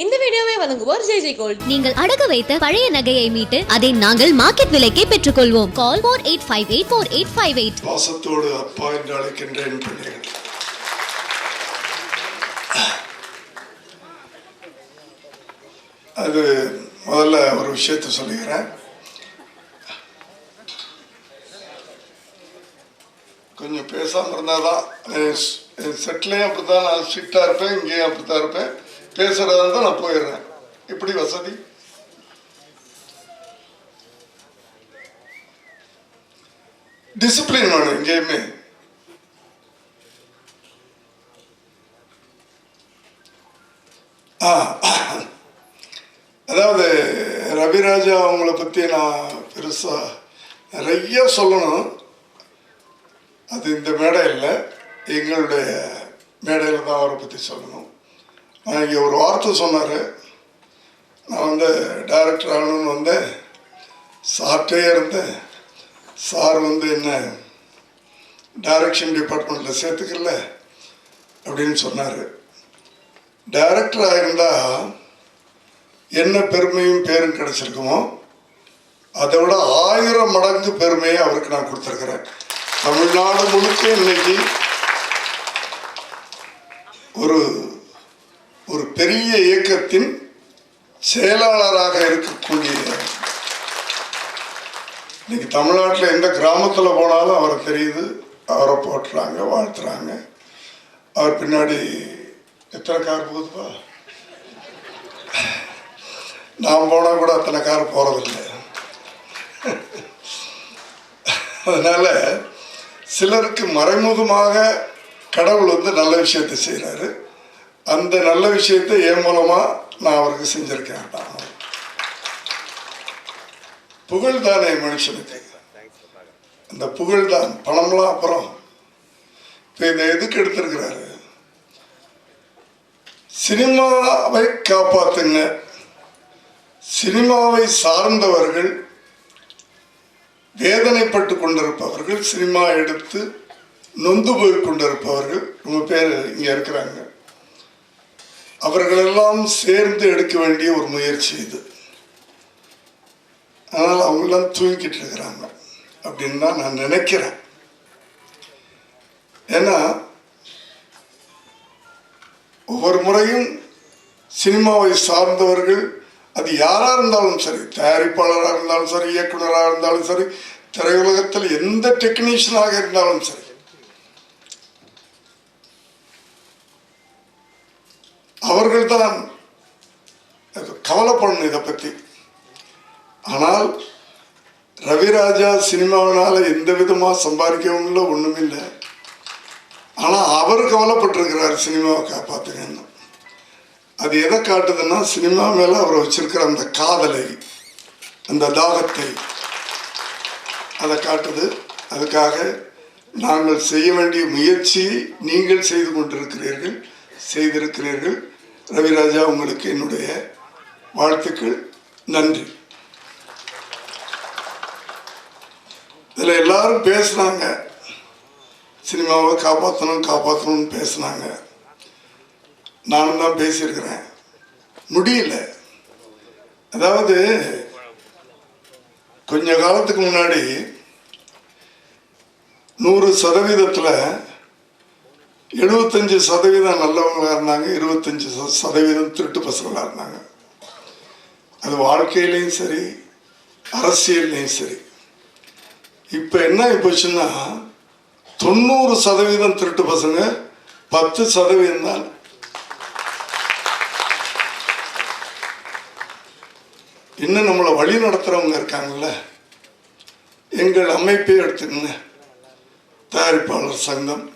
இந்த வீடியோவை வழங்குவோர் ஜெய் ஜெய் கோல்ட். நீங்கள் அடகு வைத்த பழைய நகையை மீட்டு அதை நாங்கள் மார்க்கெட் விலைக்கே பெற்றுக்கொள்வோம். Call four eight five eight four eight five eight பாசத்தோடு அப்பா என்று அழைக்கின்றேன் பிள்ளைகள். அது முதல்ல ஒரு விஷயத்தை சொல்லுகிறேன். கொஞ்சம் பேசாமல் இருந்தால் தான் செட்டிலையும் அப்படி தான் நான் ஸ்ட்ரிக்டாக இருப்பேன் இங்கேயும் அப்படி தான் இருப்பேன். பேசுகிறதா இருந்தால் நான் போயிடுறேன். இப்படி வசதி? டிசிப்ளின் வேணும் எங்கேயுமே. ஆ அதாவது ரவிராஜா அவங்கள பற்றி நான் பெருசாக நிறைய சொல்லணும். அது இந்த மேடையில் எங்களுடைய மேடையில் தான் அவரை பற்றி சொல்லணும். நான் இங்கே ஒரு வார்த்தை சொன்னார். நான் வந்து டைரக்டர் ஆகணும்னு வந்தேன் சார்ட்டே இருந்தேன். சார் வந்து என்ன டைரக்ஷன் டிபார்ட்மெண்ட்டில் சேர்த்துக்கல அப்படின்னு சொன்னார். டைரக்டராக இருந்தால் என்ன பெருமையும் பேரும் கிடச்சிருக்குமோ அதை விட ஆயிரம் மடங்கு பெருமையை அவருக்கு நான் கொடுத்துருக்குறேன். தமிழ்நாடு முழுக்க இன்னைக்கு ஒரு ஒரு பெரிய இயக்கத்தின் செயலாளராக இருக்கக்கூடிய இன்னைக்கு தமிழ்நாட்டில் எந்த கிராமத்தில் போனாலும் அவரை தெரியுது. அவரை போட்டுறாங்க வாழ்த்துறாங்க. அவர் பின்னாடி எத்தனை கார் போகுதுப்பா? நான் போனால் கூட அத்தனை கார் போகிறதில்ல அதனால் சிலருக்கு மறைமுகமாக கடவுள் வந்து நல்ல விஷயத்தை செய்கிறாரு அந்த நல்ல விஷயத்தை என் மூலமாக நான் அவருக்கு செஞ்சுருக்கேன் தான் புகழ் தானே மனுஷனுக்கு? அந்த புகழ் தான் பணம்லாம் அப்புறம். இப்போ இதை எதுக்கு எடுத்திருக்கிறாரு? சினிமாவை காப்பாத்துங்க. சினிமாவை சார்ந்தவர்கள் வேதனைப்பட்டு கொண்டிருப்பவர்கள் சினிமா எடுத்து நொந்து போய் கொண்டிருப்பவர்கள் ரொம்ப பேர் இங்கே இருக்கிறாங்க. அவர்களெல்லாம் சேர்ந்து எடுக்க வேண்டிய ஒரு முயற்சி இது. ஆனால் அவங்களாம் தூங்கிக்கிட்டு இருக்கிறாங்க அப்படின்னு தான் நான் நினைக்கிறேன். ஏன்னா ஒவ்வொரு முறையும் சினிமாவை சார்ந்தவர்கள் அது யாராக இருந்தாலும் சரி தயாரிப்பாளராக இருந்தாலும் சரி இயக்குனராக இருந்தாலும் சரி திரையுலகத்தில் எந்த டெக்னீஷியனாக இருந்தாலும் சரி அவர்கள்தான் கவலைப்படணும் இதை பற்றி ஆனால் ரவிராஜா சினிமாவினால் எந்த விதமாக சம்பாதிக்கவும் இல்லை ஒன்றும் இல்லை. ஆனால் அவர் கவலைப்பட்டிருக்கிறார் சினிமாவை காப்பாற்றுங்கன்னு அது எதை காட்டுதுன்னா சினிமா மேலே அவர் வச்சிருக்கிற அந்த காதலை அந்த தாகத்தை அதை காட்டுது. அதுக்காக நாங்கள் செய்ய வேண்டிய முயற்சியை நீங்கள் செய்து கொண்டிருக்கிறீர்கள் செய்திருக்கிறீர்கள். ரவிராஜா உங்களுக்கு என்னுடைய வாழ்த்துக்கள். நன்றி. இதில் எல்லாரும் பேசுனாங்க. சினிமாவை காப்பாற்றணும் காப்பாற்றணும்னு பேசுனாங்க. நானும் தான் பேசியிருக்கிறேன். முடியல. அதாவது கொஞ்ச காலத்துக்கு முன்னாடி நூறு சதவீதத்தில் எழுபத்தஞ்சு சதவீதம் நல்லவங்களாக இருந்தாங்க இருபத்தஞ்சு சதவீதம் திருட்டு பசங்களாக இருந்தாங்க. அது வாழ்க்கையிலையும் சரி அரசியல்லையும் சரி. இப்போ என்ன போச்சுன்னா தொண்ணூறு சதவீதம் திருட்டு பசங்க பத்து சதவீதம் தான். இன்னும் நம்மளை வழி நடத்துகிறவங்க இருக்காங்கல்ல எங்கள் அமைப்பை எடுத்துக்கங்க தயாரிப்பாளர் சங்கம்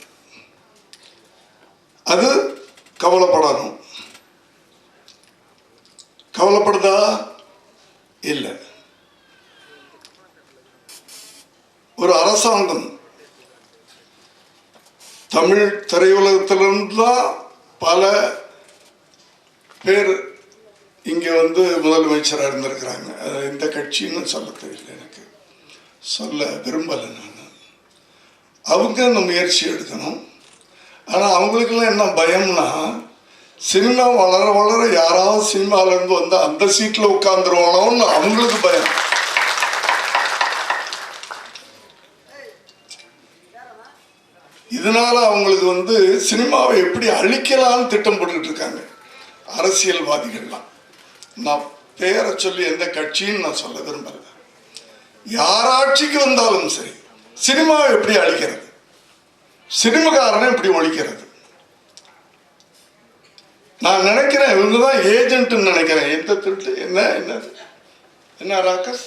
அது கவலைப்படணும். கவலைப்படுதா? இல்லை. ஒரு அரசாங்கம் தமிழ் திரையுலகத்திலிருந்து தான் பல பேர் இங்கே வந்து முதலமைச்சராக இருந்திருக்கிறாங்க. அது எந்த கட்சின்னு சொல்ல தெரியல எனக்கு. சொல்ல விரும்பலை நான். அவங்க அந்த முயற்சி எடுக்கணும். ஆனால் அவங்களுக்கெல்லாம் என்ன பயம்னா சினிமா வளர வளர யாராவது சினிமாவிலேருந்து வந்து அந்த சீட்டில் உட்காந்துருவானோன்னு அவங்களுக்கு பயம். இதனால அவங்களுக்கு வந்து சினிமாவை எப்படி அழிக்கலாம்னு திட்டம் போட்டுக்கிட்டு இருக்காங்க. அரசியல்வாதிகள்லாம். நான் பேரை சொல்லி எந்த கட்சின்னு நான் சொல்ல விரும்பல. யார் ஆட்சிக்கு வந்தாலும் சரி சினிமாவை எப்படி அழிக்கிறது? சினிமாக்காரனே இப்படி ஒழிக்கிறது. நான் நினைக்கிறேன் இவங்க தான் ஏஜென்ட்னு நினைக்கிறேன். எந்த திருட்டு? என்ன என்ன என்ன ராக்கஸ்?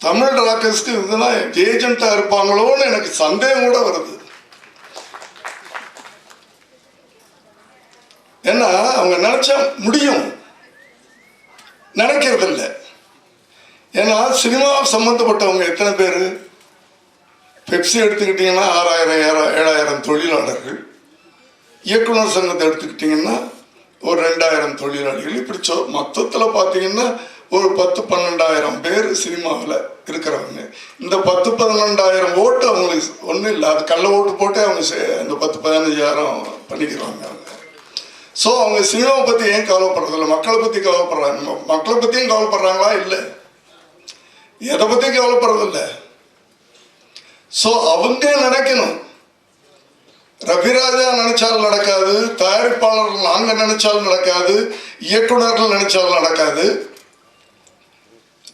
தமிழ் ராக்கஸ்க்கு இவங்க தான் ஏஜென்ட்டாக இருப்பாங்களோன்னு எனக்கு சந்தேகம் கூட வருது. ஏன்னா அவங்க நினைச்சா முடியும். நினைக்கிறது இல்லை ஏன்னா சினிமா சம்மந்தப்பட்டவங்க எத்தனை பேர்? பெப்சி எடுத்துக்கிட்டிங்கன்னா ஆறாயிரம் ஏழா- ஏழாயிரம் தொழிலாளர்கள். இயக்குனர் சங்கத்தை எடுத்துக்கிட்டிங்கன்னா ஒரு ரெண்டாயிரம் தொழிலாளிகள். இப்படி சொ மொத்தத்தில் பார்த்தீங்கன்னா ஒரு பத்து பன்னெண்டாயிரம் பேர் சினிமாவில் இருக்கிறவங்க. இந்த பத்து பன்னெண்டாயிரம் ஓட்டு அவங்களுக்கு ஒன்றும் இல்லை. அது கள்ள ஓட்டு போட்டு அவங்க சே- அந்த பத்து பதினஞ்சாயிரம் பண்ணிக்கிறாங்க. அவங்க ஸோ அவங்க சினிமாவை பற்றி ஏன் கவலைப்படுறதில்ல? மக்களை பற்றி கவலைப்படுறாங்க. மக்களை பற்றியும் கவலைப்படுறாங்களா? இல்லை. எதை பற்றியும் கவலைப்படுறதில்ல. ஸோ அவங்க நடக்கணும் ரவிராஜா நினைச்சாலும் நடக்காது தயாரிப்பாளர்கள் நாங்க நினைச்சாலும் நடக்காது இயக்குனர்கள் நினைச்சாலும் நடக்காது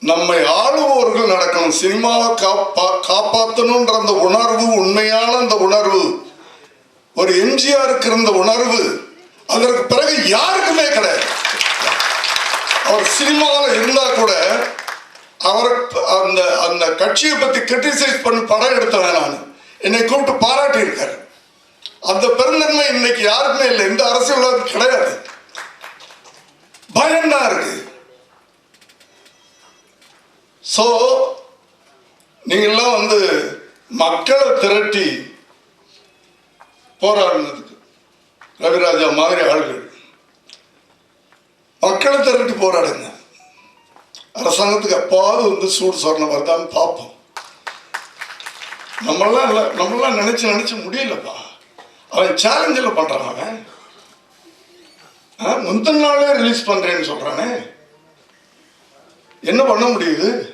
நம்மை ஆளுபவர்கள் நடக்கணும் சினிமாவை காப்பா காப்பாற்றணுன்ற அந்த உணர்வு உண்மையான அந்த உணர்வு ஒரு எம்ஜிஆருக்கு இருந்த உணர்வு அதற்கு பிறகு யாருக்குமே கிடையாது அவர் சினிமாவில் இருந்தா கூட அவர் அந்த அந்த கட்சியை பத்தி கிரிட்டிசைஸ் பண்ணி படம் எடுத்தவன் நான். என்னை கூப்பிட்டு பாராட்டியிருக்காரு. அந்த பெருந்தன்மை இன்னைக்கு யாருக்குமே இல்லை. எந்த அரசியல் கிடையாது. பயம்தான் இருக்கு. ஸோ நீங்கள்லாம் வந்து மக்களை திரட்டி போராடினதுக்கு ரவிராஜா மாதிரி ஆளுகள். மக்களை திரட்டி போராடுங்க. அரசாங்கத்துக்கு அப்பாவது வந்து சூடு சொரணம் வருதான்னு பார்ப்போம். நம்மளாம் இல்லை நம்மளாம் நினைச்சு நினைச்சு முடியலப்பா. அவன் சேலஞ்சில் பண்ணுறான் அவன். ஆ, முந்தின நாளே ரிலீஸ் பண்ணுறேன்னு சொல்கிறானே என்ன பண்ண முடியுது?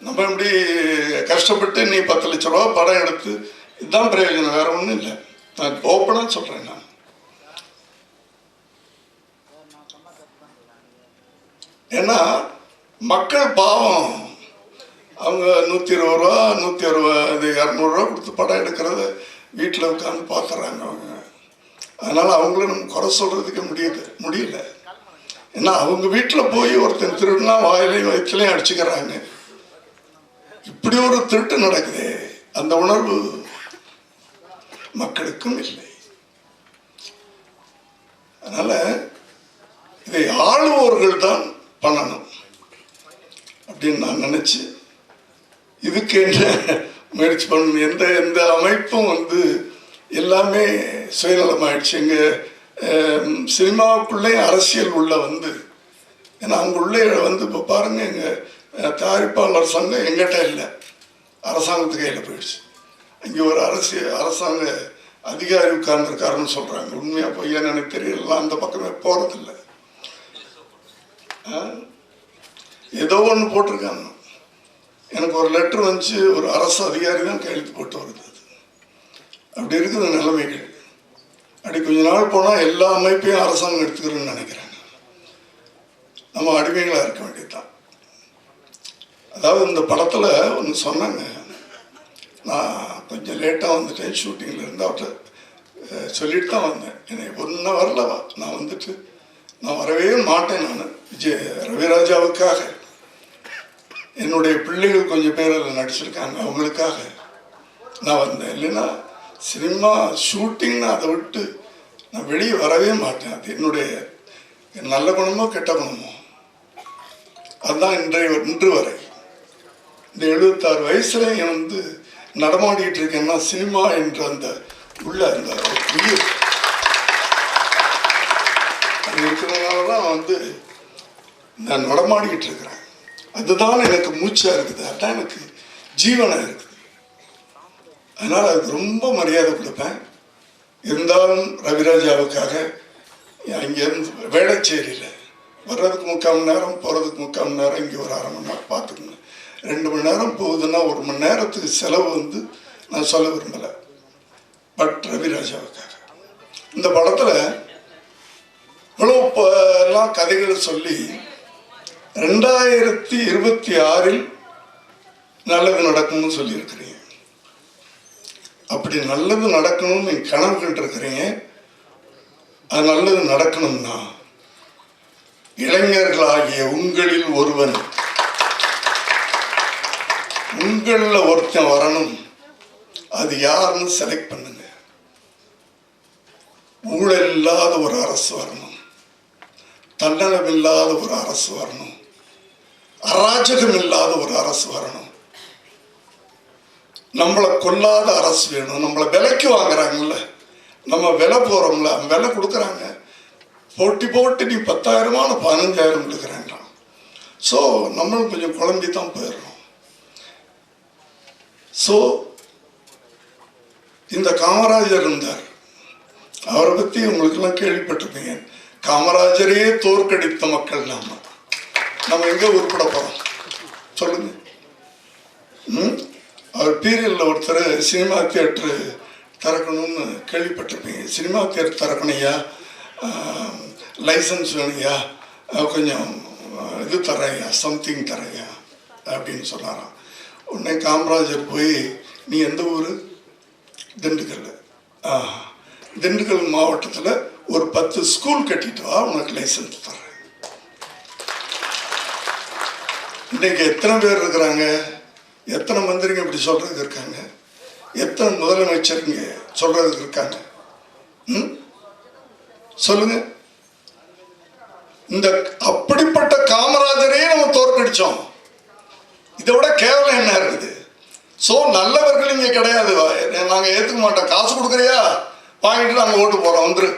நம்ம இப்படி கஷ்டப்பட்டு நீ பத்து லட்ச ரூபா படம் எடுத்து இதுதான் பிரயோஜனம் வேற ஒன்றும் இல்லை. நான் ஓப்பனாக சொல்கிறேன் நான். ஏன்னா மக்கள் பாவம். அவங்க நூற்றி இருபது ரூபா நூற்றி அறுபது இரநூறுவா கொடுத்து படம் எடுக்கிறத வீட்டில் உட்காந்து பார்க்குறாங்க அவங்க. அதனால் அவங்கள நம்ம குறை சொல்கிறதுக்கு முடியுது முடியல. ஏன்னா அவங்க வீட்டில் போய் ஒருத்தன் திருடுனா வாயிலையும் வயிற்றுலையும் அடிச்சுக்கிறாங்க. இப்படி ஒரு திருட்டு நடக்குதே அந்த உணர்வு மக்களுக்கும் இல்லை. அதனால் இதை ஆளுவோர்கள் தான் பண்ணணும். அப்படின்னு நான் நினச்சி இதுக்கு என்ன முயற்சி பண்ணணும்? எந்த எந்த அமைப்பும் வந்து எல்லாமே சுயநலமாயிடுச்சு. எங்கள் சினிமாவுக்குள்ளே அரசியல் உள்ள வந்து ஏன்னா அங்கே உள்ளே வந்து இப்போ பாருங்கள் எங்கள் தயாரிப்பாளர் சங்கம் எங்கிட்ட இல்லை. அரசாங்கத்து கையில் போயிடுச்சு. இங்கே ஒரு அரசியல் அரசாங்க அதிகாரி உட்கார்ந்துருக்காருன்னு சொல்கிறாங்க உண்மையாக பொய்யான்னு எனக்கு தெரியல. அந்த பக்கமே போகிறதில்லை ஏதோ ஒன்று போட்டிருக்காங்க. எனக்கு ஒரு லெட்டர் வந்துச்சு ஒரு அரசு அதிகாரி தான் கையெழுத்து போட்டு வருது அது. அப்படி இருக்குது நிலைமைகள். அப்படி கொஞ்ச நாள் போனால் எல்லா அமைப்பையும் அரசாங்கம் எடுத்துக்கிறோன்னு நினைக்கிறாங்க நம்ம அடிமைகளாக இருக்க வேண்டியதுதான். அதாவது இந்த படத்தில் ஒன்று சொன்னாங்க. நான் கொஞ்சம் லேட்டாக வந்துட்டேன் ஷூட்டிங்கில் இருந்து அவர்கிட்ட சொல்லிட்டு தான் வந்தேன். என்னை ஒன்றா வரலவா? நான் வந்துட்டு நான் வரவே மாட்டேன் நான். விஜய் ரவிராஜாவுக்காக. என்னுடைய பிள்ளைகள் கொஞ்சம் பேர் அதில் நடிச்சிருக்காங்க அவங்களுக்காக நான் வந்தேன். இல்லைன்னா சினிமா ஷூட்டிங்னு அதை விட்டு நான் வெளியே வரவே மாட்டேன். அது என்னுடைய நல்ல குணமோ கெட்ட குணமோ. அதுதான் இன்றைய இன்று வரை. இந்த எழுபத்தாறு வயசுல என் வந்து நடமாடிட்டு இருக்கேன்னா சினிமா என்ற அந்த உள்ள அந்த உயிர். இருக்கிறதுனால தான் வந்து நான் நடமாடிக்கிட்டு இருக்கிறேன். அதுதான் எனக்கு மூச்சாக இருக்குது. அதான் எனக்கு ஜீவனம் இருக்குது. அதனால் அதுக்கு ரொம்ப மரியாதை கொடுப்பேன். இருந்தாலும் ரவிராஜாவுக்காக அங்கேருந்து வேளச்சேரியில் வர்றதுக்கு முக்கால் மணி நேரம் போகிறதுக்கு முக்கால் மணி நேரம் இங்கே ஒரு அரை மணி நேரம் பார்த்துக்கணும். ரெண்டு மணி நேரம் போகுதுன்னா ஒரு மணி நேரத்துக்கு செலவு வந்து நான் சொல்ல விரும்பலை. பட் ரவிராஜாவுக்காக. இந்த படத்தில் இவ்வளோ எல்லாம் கதைகள் சொல்லி ரெண்டாயிரத்தி இருபத்தி ஆறில் நல்லது நடக்கணும்னு சொல்லியிருக்கிறீங்க. அப்படி நல்லது நடக்கணும்னு நீங்கள் கனவு கண்டிருக்கிறீங்க அது நல்லது நடக்கணும்னா இளைஞர்களாகிய உங்களில் ஒருவன் உங்களில் ஒருத்தன் வரணும். அது யாருன்னு செலக்ட் பண்ணுங்க. ஊழல் இல்லாத ஒரு அரசு வரணும். தன்னலம் இல்லாத ஒரு அரசு வரணும். அராஜகம் இல்லாத ஒரு அரசு வரணும். நம்மளை கொல்லாத அரசு வேணும். நம்மளை விலைக்கு வாங்குறாங்கல்ல. நம்ம விலை போகிறோம்ல விலை கொடுக்குறாங்க. போட்டி போட்டு நீ பத்தாயிரமான பதினஞ்சாயிரம் கொடுக்குறாங்களாம் ஸோ நம்மளும் கொஞ்சம் குழம்பி தான் போயிடுறோம். ஸோ இந்த காமராஜர் இருந்தார். அவரை பற்றி உங்களுக்கெல்லாம் கேள்விப்பட்டிருப்பீங்க. காமராஜரே தோற்கடித்த மக்கள் நாம. நம்ம எங்கே உருப்பட போகிறோம் சொல்லுங்க. ம்? அவர் பீரியடில் ஒருத்தர் சினிமா தியேட்டரு திறக்கணும்னு கேள்விப்பட்டிருப்பீங்க. சினிமா தியேட்டர் திறக்கணையா? லைசன்ஸ் வேணுயா? கொஞ்சம் இது தரையா சம்திங் தரையா அப்படின்னு சொன்னாராம். உடனே காமராஜர் போய் நீ எந்த ஊர்? திண்டுக்கல் திண்டுக்கல் மாவட்டத்தில் ஒரு பத்து ஸ்கூல் கட்டிட்டு வா உனக்கு லைசன்ஸ் தரேன் இன்னைக்கு எத்தனை பேர் இருக்கிறாங்க? எத்தனை மந்திரிங்க இப்படி சொல்றதுக்கு இருக்காங்க? எத்தனை முதலமைச்சருங்க சொல்கிறதுக்கு இருக்காங்க? ம்? சொல்லுங்க. இந்த அப்படிப்பட்ட காமராஜரே நம்ம தோற்கடிச்சோம். இதை விட கேவலம் என்ன இருக்குது? ஸோ நல்லவர்கள் இங்கே கிடையாது. நாங்கள் ஏற்றுக்க மாட்டோம். காசு கொடுக்குறியா? வாங்கிட்டு நாங்கள் ஓட்டு போகிறோம் வந்துரு.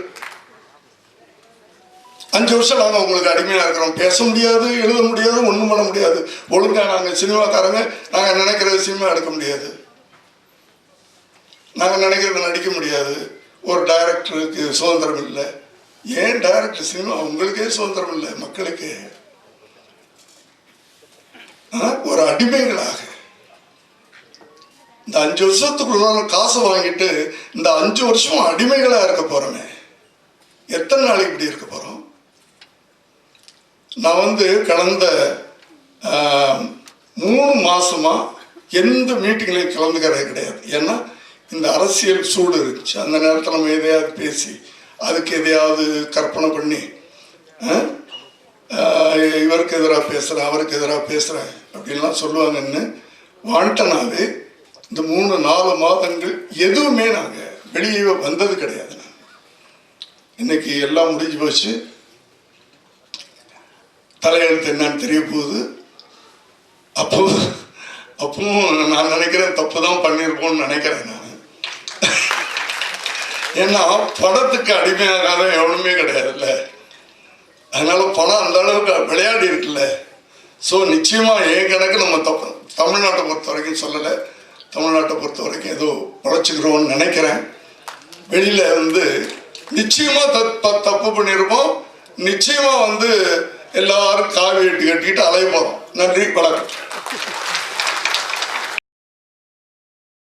அஞ்சு வருஷம் நாங்கள் உங்களுக்கு அடிமையாக இருக்கிறோம். பேச முடியாது எழுத முடியாது ஒன்றும் பண்ண முடியாது. ஒழுங்காக நாங்கள் சினிமாக்காரங்க நாங்கள் நினைக்கிறது சினிமா எடுக்க முடியாது. நாங்கள் நினைக்கிறத நடிக்க முடியாது. ஒரு டைரக்டருக்கு சுதந்திரம் இல்லை. ஏன் டைரக்டர் சினிமா? உங்களுக்கே சுதந்திரம் இல்லை மக்களுக்கு. ஆ? ஒரு அடிமைகளாக. இந்த அஞ்சு வருஷத்துக்குள்ள காசை வாங்கிட்டு இந்த அஞ்சு வருஷம் அடிமைகளாக இருக்க போகிறோமே எத்தனை நாளைக்கு இப்படி இருக்க போகிறோம் நான் வந்து கடந்த மூணு மாசமா எந்த மீட்டிங்லையும் கலந்துக்கிறது கிடையாது. ஏன்னா இந்த அரசியல் சூடு இருந்துச்சு. அந்த நேரத்தில் நம்ம எதையாவது பேசி அதுக்கு எதையாவது கற்பனை பண்ணி ஆ, இவருக்கு எதிராக பேசுகிறேன் அவருக்கு எதிராக பேசுகிறேன் அப்படின்லாம் சொல்லுவாங்கன்னு வாண்டனாவே இந்த மூணு நாலு மாதங்கள் எதுவுமே நாங்கள் வெளியே வந்தது கிடையாது. இன்னைக்கு எல்லாம் முடிஞ்சு போச்சு. தலையெழுத்து என்னன்னு தெரிய போகுது அப்போ அப்பவும் நான் நினைக்கிறேன் தப்பு தான் பண்ணியிருப்போம்னு நினைக்கிறேன் நான். ஏன்னா படத்துக்கு அடிமையாகாத எவனுமே கிடையாதுல்ல. அதனால பணம் அந்த அளவுக்கு விளையாடி இருக்குல்ல. ஸோ நிச்சயமா என் கணக்கு நம்ம தப்பு தமிழ்நாட்டை பொறுத்த வரைக்கும் சொல்லலை. தமிழ்நாட்டை பொறுத்த வரைக்கும் ஏதோ பழச்சிக்கிறோம்னு நினைக்கிறேன். வெளியில வந்து நிச்சயமா தப்பு தப்பு பண்ணியிருப்போம். நிச்சயமா வந்து எல்லாரும் காவி எட்டு கட்டிக்கிட்டு அலைய போறோம். நன்றி வணக்கம்.